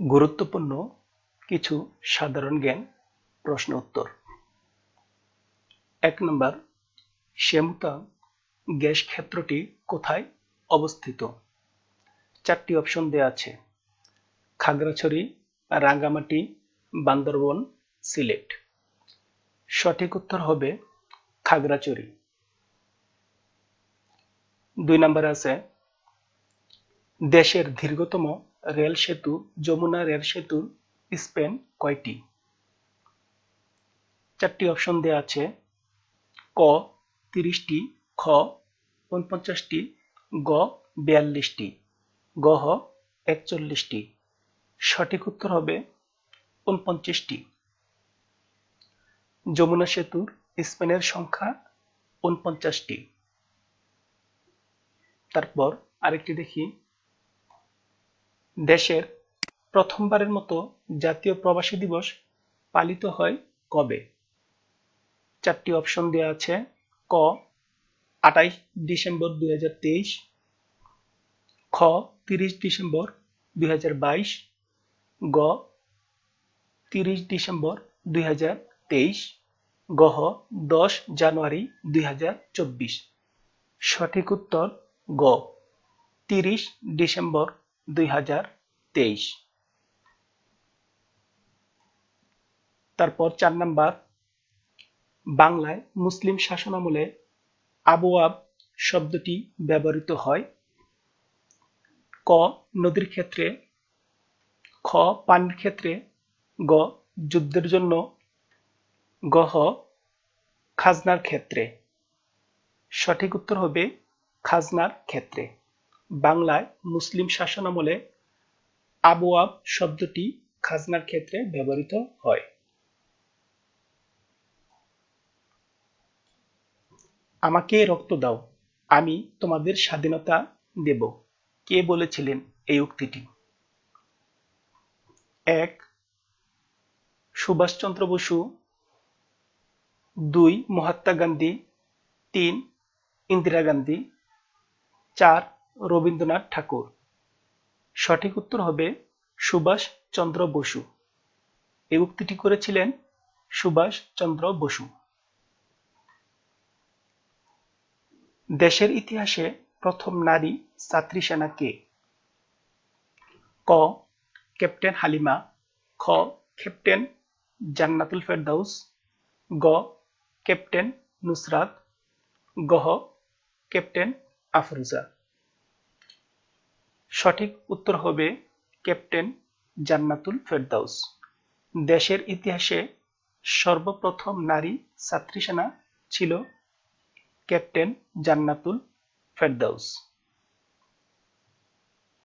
গুরুত্বপূর্ণ কিছু সাধারণ জ্ঞান প্রশ্ন উত্তর। এক নম্বর, শ্যামুতা গ্যাস ক্ষেত্রটি কোথায় অবস্থিত? চারটি অপশন দেওয়া আছে। খাগড়াছড়ি, রাঙ্গামাটি, বান্দরবন, সিলেট। সঠিক উত্তর হবে খাগড়াছড়ি। দুই নম্বর আছে, দেশের দীর্ঘতম রেল সেতু, যমুনা রেল সেতুর স্পেন কয়টি? চারটি অপশন দেওয়া আছে। ক, তিরিশটি, খ, উনপঞ্চাশটি, গ, বিয়াল্লিশটি। গ হ, একচল্লিশটি। সঠিক উত্তর হবে উনপঞ্চাশটি। যমুনা সেতুর স্পেনের সংখ্যা উনপঞ্চাশটি। তারপর আরেকটি দেখি। দেশের প্রথমবারের মতো জাতীয় প্রবাসী দিবস পালিত হয় কবে? চারটি অপশন দেওয়া আছে। ক আটাইশ ডিসেম্বর দুই হাজার তেইশ, খ, তিরিশ ডিসেম্বর দুই হাজার বাইশ, গ, তিরিশ ডিসেম্বর দুই গহ দশ জানুয়ারি দুই হাজার চব্বিশ। সঠিক উত্তর গ, তিরিশ ডিসেম্বর দুই হাজার তেইশ। তারপর চার নাম্বার, বাংলায় মুসলিম শাসনামলে আবওয়াব শব্দটি ব্যবহৃত হয়। ক, নদীর ক্ষেত্রে, খ, পানির ক্ষেত্রে, গ, যুদ্ধের জন্য গহ খাজনার ক্ষেত্রে। সঠিক উত্তর হবে খাজনার ক্ষেত্রে। বাংলায় মুসলিম শাসনামলে আবওয়াব শব্দটি খাজনার ক্ষেত্রে ব্যবহৃত হয়। আমাকে রক্ত দাও, আমি তোমাদের স্বাধীনতা দেব। কে বলেছিলেন এই উক্তিটি? এক, সুভাষচন্দ্র বসু। দুই, মহাত্মা গান্ধী। তিন, ইন্দিরা গান্ধী। চার রবীন্দ্রনাথ ঠাকুর। সঠিক উত্তর হবে সুভাষ চন্দ্র বসু। এই উক্তিটি করেছিলেন সুভাষ চন্দ্র বসু। দেশের ইতিহাসে প্রথম নারী ছাত্রী সেনা কে? ক, ক্যাপ্টেন হালিমা। খ, ক্যাপ্টেন জান্নাতুল ফেরদাউস। গ, ক্যাপ্টেন নুসরাত। গহ ক্যাপ্টেন আফরুজা। সঠিক উত্তর হবে ক্যাপ্টেন জান্নাতুল ফেরদাউস। দেশের ইতিহাসে সর্বপ্রথম নারী ছাত্রী সেনা ছিল ক্যাপ্টেন জান্নাতুল ফেরদাউস।